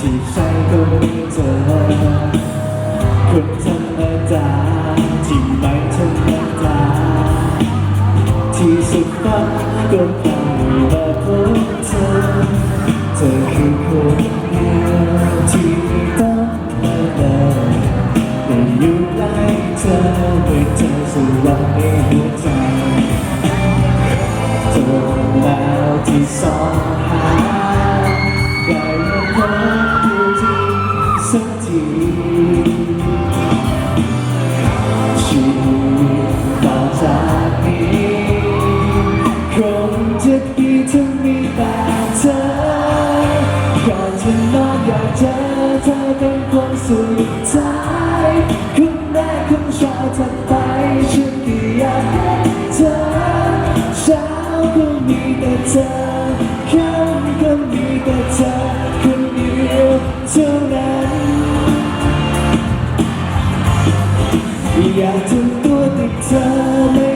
ที่ใช่ก็มีเธอคนธรรมดาที่ไม่ธรรมดาที่สุดฝันก็ นจะนอนอยากเจอเธอเป็นคนสุดท้ายคุณแม่คุณชอบถัดไปฉันก็อยากให้เธอเช้าก็มีแต่เธอค่ำก็มีแต่เธอคนเดียวเท่านั้นอยากถึงตัวติดเธอไม่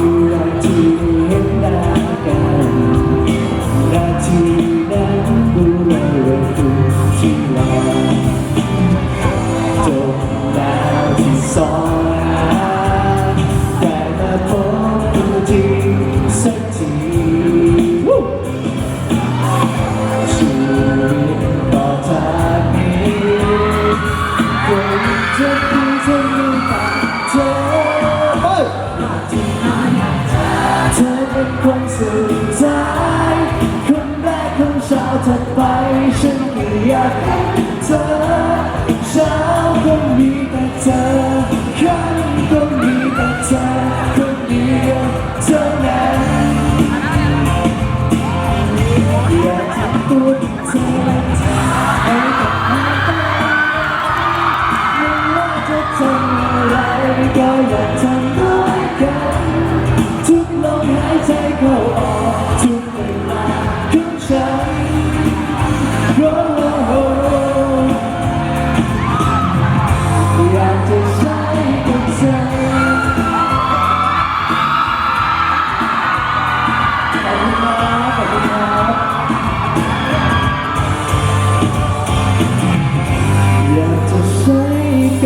สองหาได้มาพบตัวจริงสักทีชีวิตต่อจากนี้คงจะดีถ้ามีแต่เธอไปเธอเป็นคนสุดท้ายคนแรกของช้าถัดไปฉันก็อยากให้เธอเช้ ทุกลมหายใจเข้าออกทุกเวลาของฉัน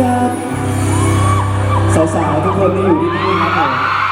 กับ สาวๆทุกคนที่อยู่ที่นี่ครับผม